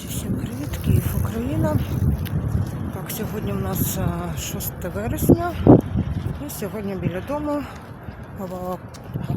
Друзі, всім привіт! Київ, Україна. Так, сьогодні у нас 6 вересня. І сьогодні біля дому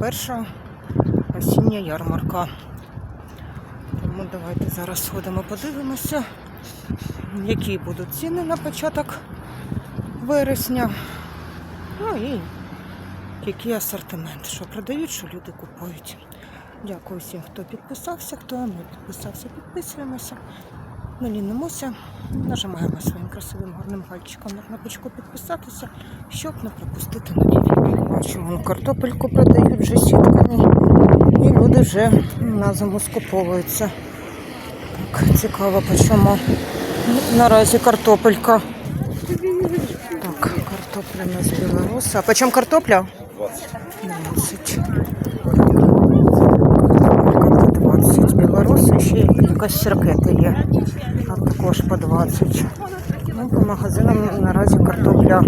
перша осіння ярмарка. Тому давайте зараз сходимо, подивимося, які будуть ціни на початок вересня. Ну і який асортимент, що продають, що люди купують. Дякую всім, хто підписався, хто не підписався, підписуємося. Не лінимося, нажимаємо своїм красивим гарним пальчиком на кнопочку підписатися, щоб не пропустити нові відео. Бачу, картопельку продають вже сітками. І люди вже на зиму скуповуються. Так, цікаво, чому наразі картопелька. Так, картопля у нас білоруса. А по картопля? 20. 20 білоруси, ще якась сіркета є, а також по 20. Ну, по магазинам наразі картопля.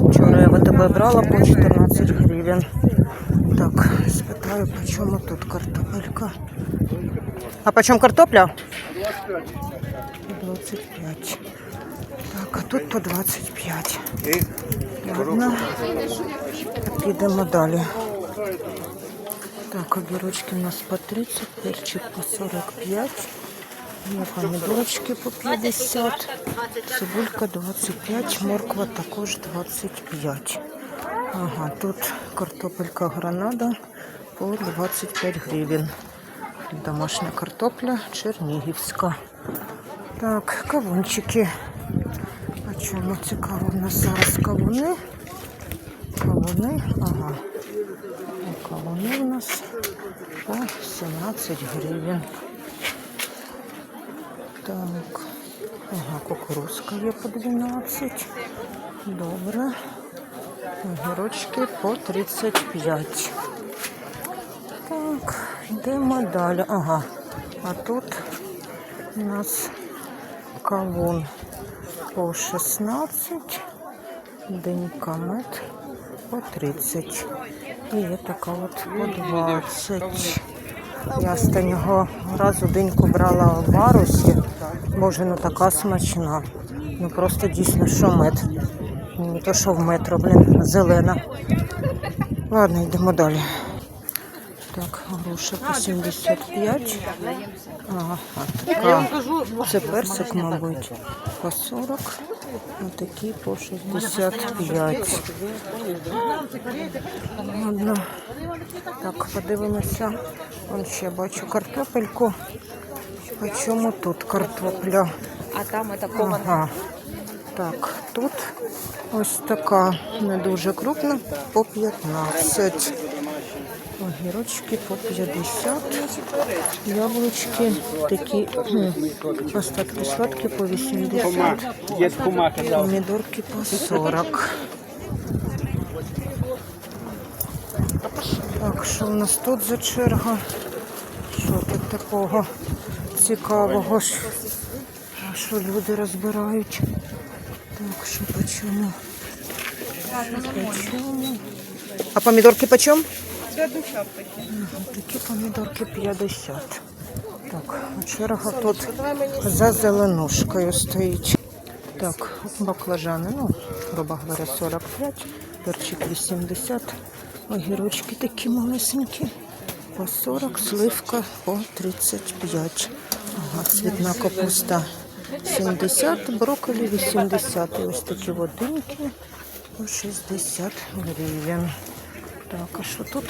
Вчора я в АТБ брала по 14 гривень. Так, спитаю, по чому тут картопелька. А по чому картопля? 25. Так, а тут по 25. Ладно. Підемо далі. Так, огірочки у нас по 30, перчик по 45, помідорочки по 50, цибулька 25, морква також 25. Ага, тут картопелька гранада по 25 гривень. Домашня картопля чернігівська. Так, кавунчики. А чому цікаво у нас зараз кавуни? Кавуни, ага. Кавуни у нас по 17 гривень. Так. Ага, кукурузка є по 12. Добре. Огірочки по 35. Так, йдемо далі. Ага. А тут у нас кавун по 16. Денька мед по 30. І є така от по 20. Я останнього разу деньку брала в варусі. Боже, ну така смачна. Ну просто дійсно, що мед. Не то, що в метро, блін, зелена. Ладно, йдемо далі. Так, груша по 75. Ага, така. Це персик, мабуть, по 40. Отакі по 65. Ладно. Так, подивимося. Вон ще бачу картопельку. По чому тут картопля? А там кована. Ага. Так, тут ось така не дуже крупна, по 15. Огірочки по 50. Яблучки такі остатки сладкі по 80. Дід кума казав. Помідорки по 40. Так, що в нас тут за черга? Що тут такого цікавого? Що люди розбирають? Так, що по чому? Що? А помідорки по чому? Ага, Такі помідорки 50. Так, черга тут за зеленушкою стоїть. Так, баклажани, ну, грубо говоря, 45, перчик 80, огірочки такі малесенькі, по 40, сливка по 35. Ага, цвітна капуста 70, брокколі 80. І ось такі водинки по 60 гривень. Так, а що тут?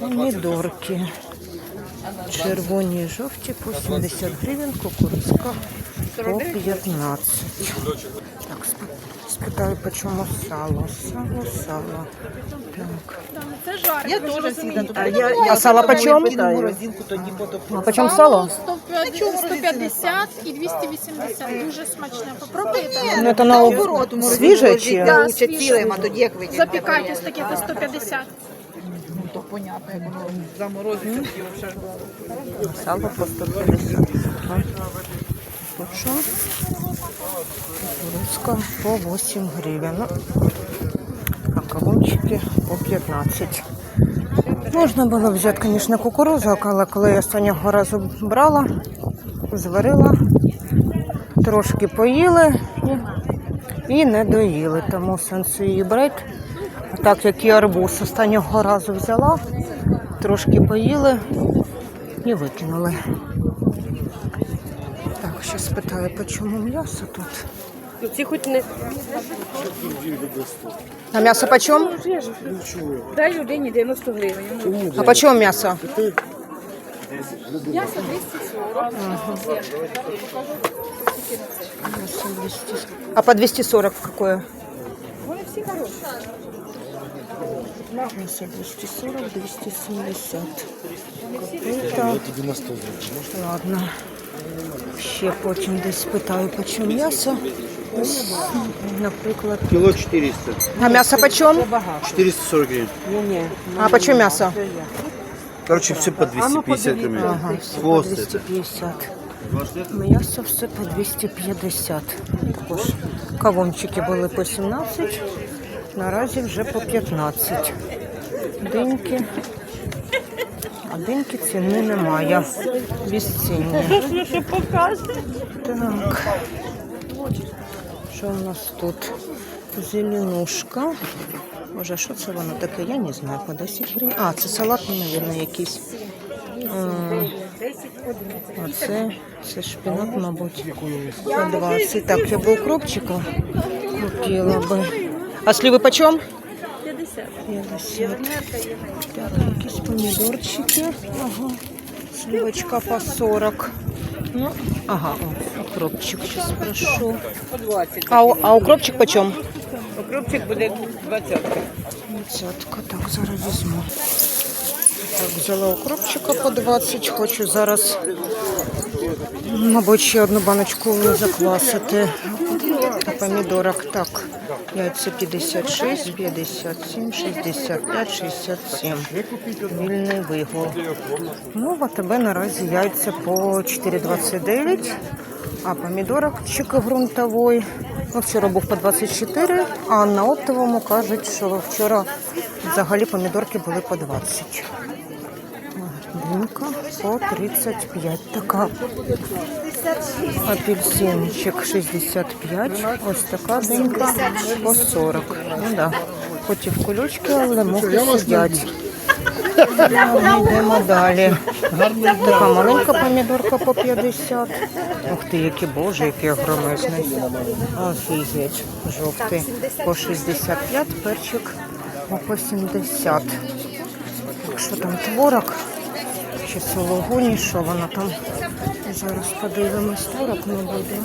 Помідорки. Червоні і жовті по 70 гривень, кукурузка по 15. Так, спитаю, по чому сало. Сало, сало. Так. Я тоже всегда тут. А сало по чому? морозилку тоді потоплю. А по чому сало? 150 і 280. Дуже смачне. Попробуйте. Ну, це на свіже чи? Да, Лучше свіже. цілим, а тоді як витягнути. Запікайте ось таке по 150. Ну, то понятно, як воно заморозиться. Сало по 150. Ага. По чому? Кукурузка по 8 гривень. А кавунчики по 15. Можна було взяти, звісно, кукурузу, але коли я останнього разу брала, зварила, трошки поїли і не доїли, тому сенсу її брати. Так як і арбуз останнього разу взяла, трошки поїли і викинули. Так, ще спитаю, по чому м'ясо тут? Ці хоч не А м'ясо по чому? дай людині 90 гривень. А по чому м'ясо? М'ясо 240. А по 240 какое? Вони всі хороші. Мясо 240, 270. Копита. Ладно. Ще потім десь питаю, по чому м'ясо. Ось, наприклад. Кіло 400. А м'ясо по чому? 440 гривень. А по чому м'ясо? Короче, все по 250 гривень. Ага, все по Хвост 250. М'ясо все по 250. Також кавунчики були по 17, наразі вже по 15. Диньки. А диньки ціни немає. Безцінні. Так. Що у нас тут? Зеленушка. Боже, що це воно таке? Я не знаю, по 10 гривень. А, це салат, мабуть, якийсь. А це, це шпинат, мабуть, по 20. Так, я би укропчику купила би. А сливи почем? 50. 50. Так, якісь помідорчики. Ага. Сливочка по 40. Ну, ага, о, укропчик сейчас прошу. По 20. А, у- а укропчик почем? Окропчик буде 20. Двадцятка, так, зараз візьму. Так, взяла укропчика по 20, хочу зараз, мабуть, ще одну баночку заквасити. А помідорок, так, яйця 56, 57, 65, 67. Вільний вигул. Ну, в АТБ наразі яйця по 4,29, а помідорок чик ґрунтовий. Ну, вчора був по 24, а на оптовому кажуть, що вчора взагалі помідорки були по 20. По 35 така. Апельсинчик 65. Ось така динька по 40. Ну да. Хоч і в колючки, але мухи сидять. Ну, Йдемо далі. Така маленька помідорка по 50. Ух ти, які боже, який огромезний. Офігеть, жовтий. По 65, перчик по 70. Так що там творог? Чи сологуні, що воно там? Зараз подивимось. Творог не буде.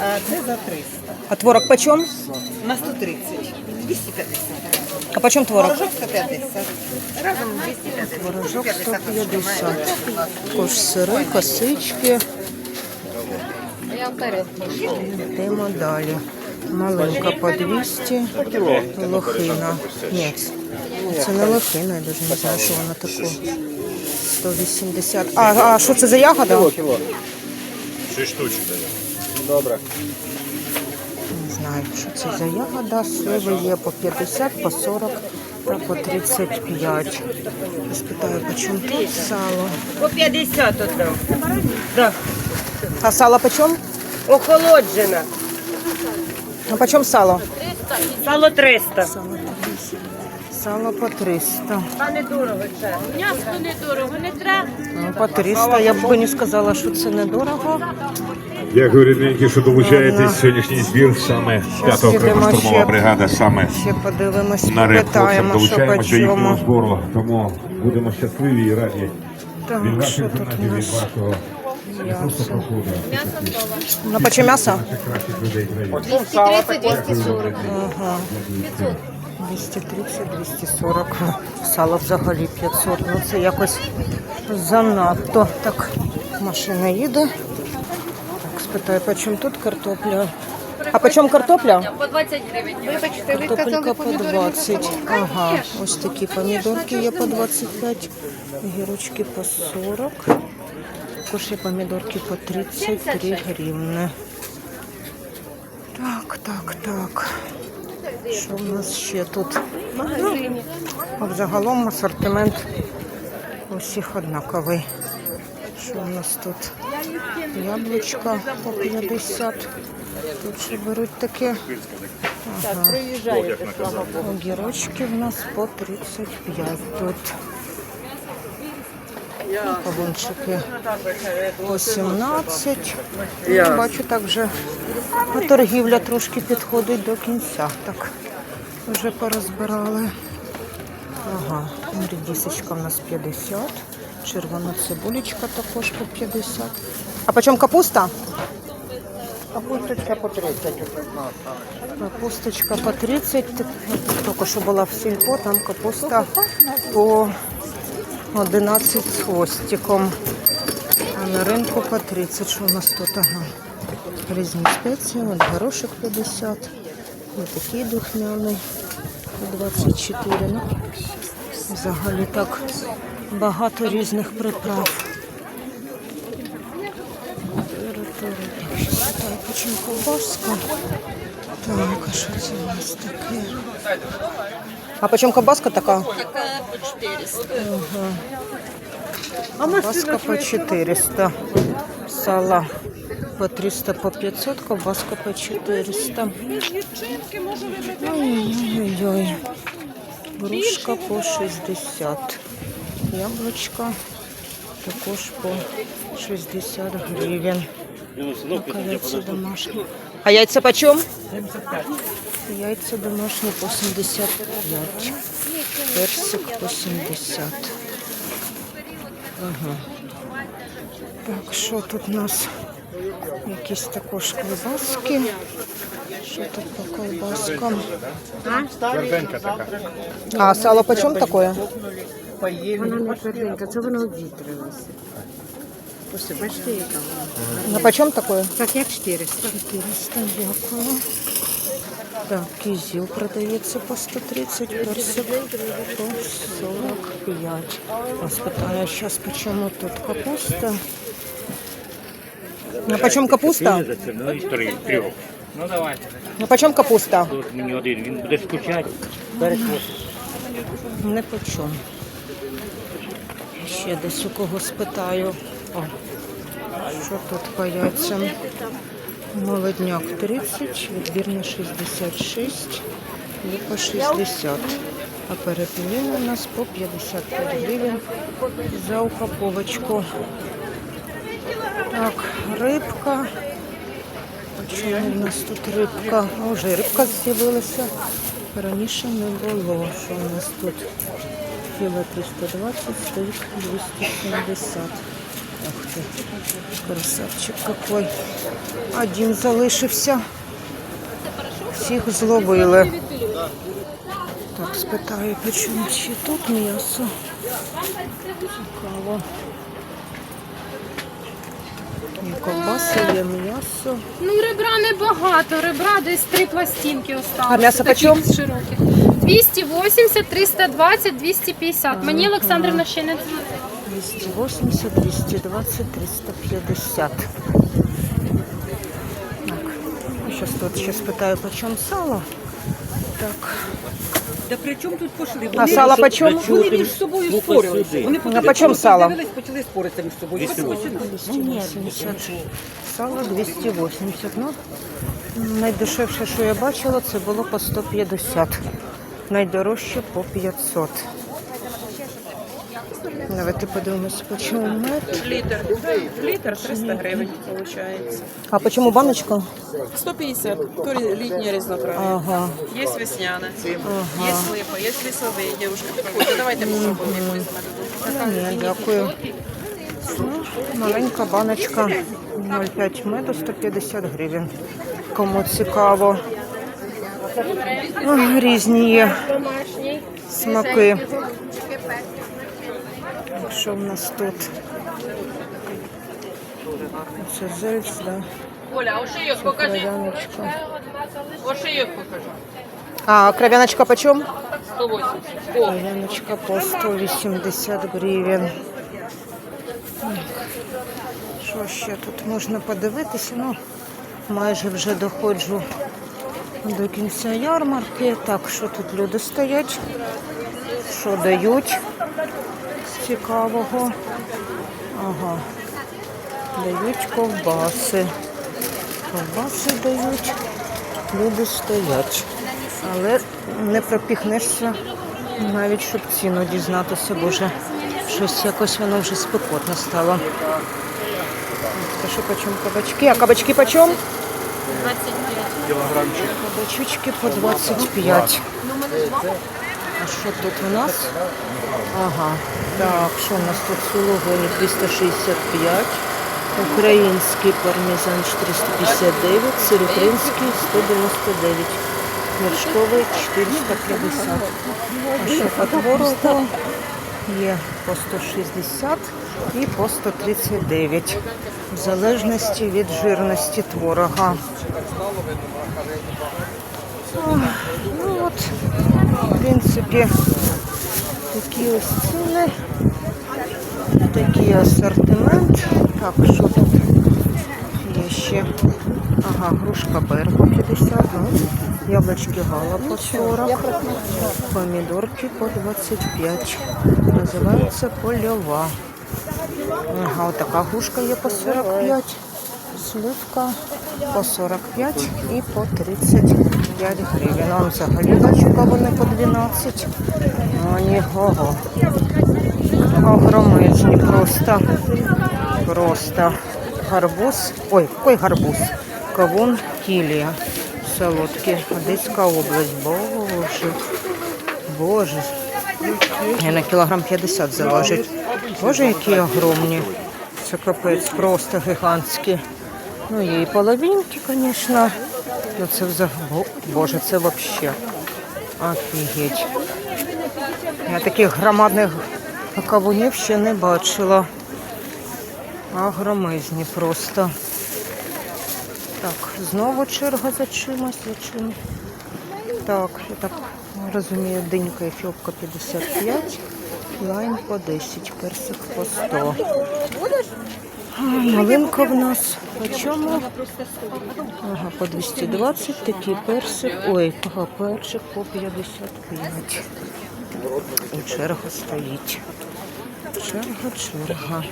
А це за 300. А творог почем? На 130. 250. А почем творог? Порошок 150. Разом 250. Творожок 150. Також сири, косички. Йдемо далі. Маленька по 200. Лохина. Ні, це не лохина, я навіть не знаю, що вона таке. 180. А, а що це за ягода? Кіло. Добре. Не знаю, що це за ягода. Сливи є по 50, по 40 та по 35. Спитаю, по чому тут сало? По 50 одна. А сало по чому? Охолоджена. А по чому сало? Сало 300. Сало 300. Сало по 300. А не дорого це. М'ясо недорого, не треба. Ну, по 300. Я б не сказала, що це недорого. Дякую, рідненькі, що долучаєтесь. Сьогоднішній збір саме 5 окрема штурмова ще. бригада саме Ще подивимось, на реп хлопцям попитаємо, що по долучаємось до їхнього чому. збору. Тому будемо щасливі і раді Так, від що ваших тут у донатів, від нас? вашого не просто проходу, Ну, м'ясо? а кращих людей країни. 230-240. Ага. 230-240. Сало взагалі 500. Ну це якось занадто. Так, машина їде. Так, спитаю, по чому тут картопля? А по чому картопля? По 20 гривень. Вибачте, ви Картопелька казали по помідори. 20. Ага, ось такі помідорки є по 25, гірочки по 40. Також є помідорки по 33 гривни. Так, так, так. Що в нас ще тут? Ну, взагалом асортимент усіх однаковий. Що у нас тут? Яблучка по 50. Тут ще беруть таке. Ага. Огірочки в нас по 35 тут. Кавунчики по 17. Ну, Бачу, так вже торгівля трошки підходить до кінця. Так, вже порозбирали. Ага, рідісочка в нас 50. Червона цибулечка також по 50. А по чому капуста? Капусточка по 30. Капусточка по 30. Тільки що була в сільпо, там капуста по 11 з хвостиком. А на ринку по 30. Що у нас тут? Ага. Різні спеції. От горошок 50. Ось такий духмяний по 24. Ну, взагалі так багато різних приправ. Почему колбаска? Так, а що це у нас таке? А почем колбаска така? Така по 400. Ага. Колбаска по 400. Сало по 300, по 500, колбаска по 400. Ой-ой-ой. Грушка по 60. Яблучко також по 60 гривень. Так, а яйця домашні. А яйця почем? 75. Яйця домашні по 75. Персик по 70. Ага. Так, що тут у нас? Якісь також колбаски. Що тут по колбаскам? А сало почем такое? Вона не тверденька, це воно обвітрилося. Бачите, яка вона? А почем такое? Так, як 400. 400, дякую. Так, кизил продається по 130, персик по 45. Ось питаю, зараз по чому тут капуста? А по чому капуста? Ну, і три, трьох. Ну давайте. А по чому капуста? Тут мені один, він буде скучати. Перекосить. Не по чому. Ще десь у кого спитаю. О, що тут по яйцям? Молодняк 30, відбірний 66 і по 60. А перепіліни у нас по 55 гривень за упаковочку. Так, рибка. Чому у нас тут рибка? Вже рибка з'явилася. Раніше не було. Що у нас тут? Філе 320, стейк 270. Ах ти, красавчик какой. Один залишився. Всіх зловили. Так, спитаю, почому ще тут м'ясо. Цікаво. Є ковбаса, є м'ясо. Ну, ребра небагато, ребра десь три пластинки осталось. А м'ясо почем? широких. 280, 320, 250. Мені Олександрівна ще не 280, 220, 350. Так, сейчас тут ще спитаю, по чому сало. Так. Та при чому тут пошли? А сало по чому? Вони між собою спорилися. Вони А по чому сало? Дивились, почали споритися між собою. 280. Сало 280. Ну, найдешевше, що я бачила, це було по 150. Найдорожче по 500. Давайте подивимось, по чому мед. Літр. Літр 300 гривень, виходить. А по чому баночка? 150. Курі- Літня різнотрав'я. Ага. Є весняне, є слипа, є лісовий. Дівушка, підходьте, давайте попробуємо якусь. Ні, дякую. Ну, Маленька баночка 0,5 меду 150 гривень. Кому цікаво. Ой, Різні є смаки. Що в нас тут? Це зельц, да? Оля, ошийок покажи. Кров'яночка. Ошийок покажи. А кров'яночка почем? 180. Кров'яночка по 180 гривень. Що ще тут можна подивитися? Ну, майже вже доходжу до кінця ярмарки. Так, що тут люди стоять? Що дають цікавого? Ага. дають ковбаси. Ковбаси дають, люди стоять. Але не пропіхнешся навіть, щоб ціну дізнатися, боже, щось якось воно вже спекотно стало. Скажи, почем кабачки? А кабачки почем? 25. Кабачечки по 25. А що тут у нас? Ага. Так, що у нас тут сулугуні 365. Український пармезан 459, сир український 199, вершковий 450. А що по творогу є по 160 і по 139, в залежності від жирності творога. О, Ну от, в принципі, такі ось ціни. Такий асортимент. Так, що тут є ще? Ага, грушка Бер по 50, ну, яблочки Гала по 40, помідорки по 25. Називається польова. Ага, отака грушка є по 45, сливка по 45 і по 35 гривень. А взагалі бачу, вони по 12. Вони го-го. Огромезні просто. Просто гарбуз. Ой, який гарбуз? Кавун кілія. Солодкий. Одеська область. Боже. Боже. Я на кілограм 50 залежить. Боже, які огромні. Це капець, просто гігантські. Ну, є і половинки, звісно. Ну це взагалі. Боже, це взагалі. Офігеть. Я таких громадних кавунів ще не бачила. Агромизні просто. Так, знову черга за чимось, за чим. Так, я так розумію, динька і фіопка 55, лайм по 10, персик по 100. Малинка в нас по чому? Ага, по 220, такий персик. Ой, ага, перчик по 55. І черга стоїть. Черга, черга.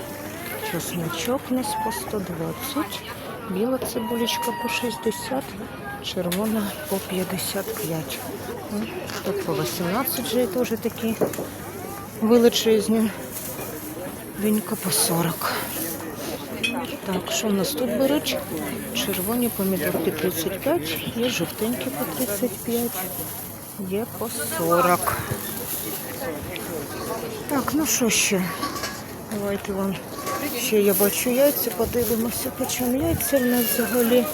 Чесночок у нас по 120. Біла цибулечка по 60, червона по 55. Ну, Тут по 18 вже теж такі величезні. Динька по 40. Так, що в нас тут беруть? Червоні помідорки 35, є жовтенькі по 35, є по 40. Так, ну що ще? Давайте вам ще я бачу яйця, подивимося, по чому яйця в нас взагалі.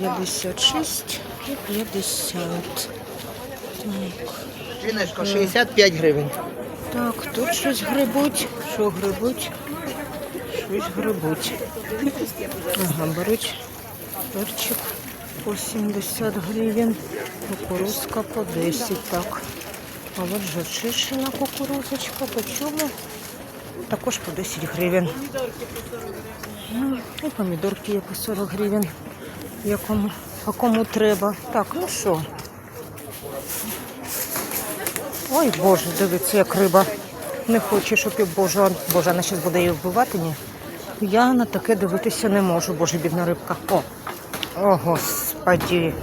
56 і 50. Так. Жіночко, 65 гривень. Так, тут щось грибуть. Що грибуть? Щось грибуть. Беруть перчик по 70 гривень, кукурузка по 10, так. А от же чищена кукурузочка по чому? Також по 10 гривень. Ну, І помідорки є по 40 гривень. Якому, а кому треба. Так, ну що? Ой, Боже, дивіться, як риба. Не хоче, щоб і Боже, Боже, вона зараз буде її вбивати, ні. Я на таке дивитися не можу, Боже, бідна рибка. О, о, господі.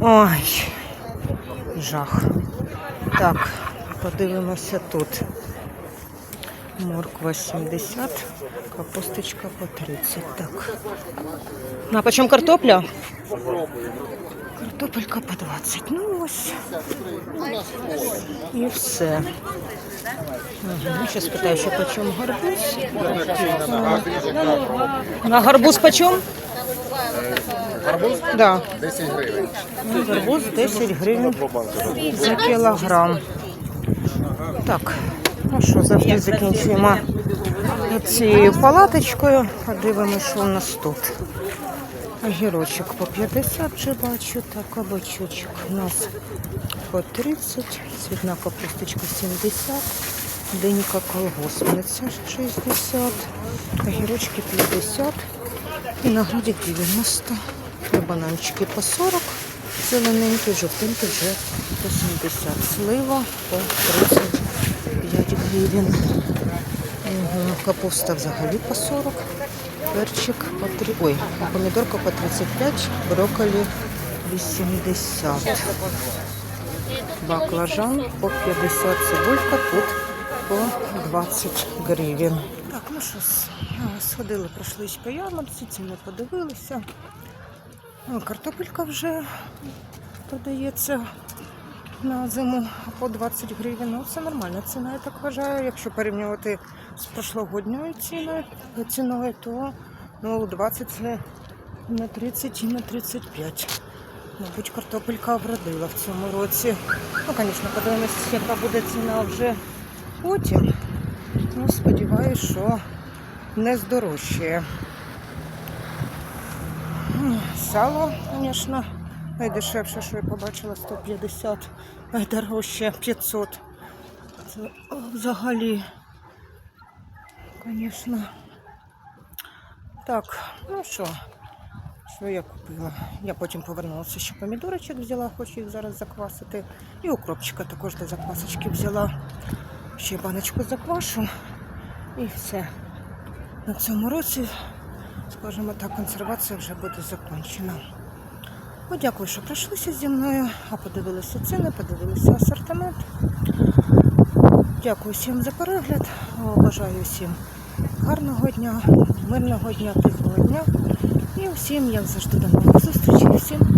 Ой, жах. Так, подивимося тут. Морква 70, капусточка по 30. Так. А по чому картопля? Картопелька по 20. Ну ось. І все. Ага, зараз питаю, що по чому гарбуз. А, а гарбуз по чому? Гарбуз? Да. 10 гривень. Ну, гарбуз 10 гривень за кілограм. Так, ну що, завжди закінчуємо цією палаточкою. Подивимося, що у нас тут. Огірочок по 50 вже бачу, так, кабачочок у нас по 30, цвітна капусточка 70, динька колгоспниця 60, огірочки 50, і виноградик 90, і бананчики по 40, зелененькі, жовтенькі вже по 70, слива по 35 гривень. Капуста взагалі по 40, перчик по 3, ой, помідорка по 35, брокколі 80. Баклажан по 50, цибулька тут по 20 гривень. Так, ну що, сходили, пройшлись по ярмарці, ціни подивилися. Картопелька вже продається на зиму по 20 гривень. Ну, це нормальна ціна, я так вважаю. Якщо порівнювати з прошлогодньою ціною, ціною то ну, 20 це на 30 і на 35. Мабуть, картопелька вродила в цьому році. Ну, звісно, подивимось, яка буде ціна вже потім. Ну, сподіваюся, що не здорожчає. Сало, звісно, найдешевше, що я побачила, 150, найдорожче 500. Це взагалі, звісно. Так, ну що, що я купила? Я потім повернулася, ще помідорочок взяла, хочу їх зараз заквасити. І укропчика також до заквасочки взяла. Ще баночку заквашу. І все. На цьому році, скажімо так, консервація вже буде закінчена. От дякую, що пройшлися зі мною, а подивилися ціни, подивилися асортимент. Дякую всім за перегляд. Бажаю всім гарного дня, мирного дня, тихого дня. І всім, як завжди, до нових зустрічей. Всім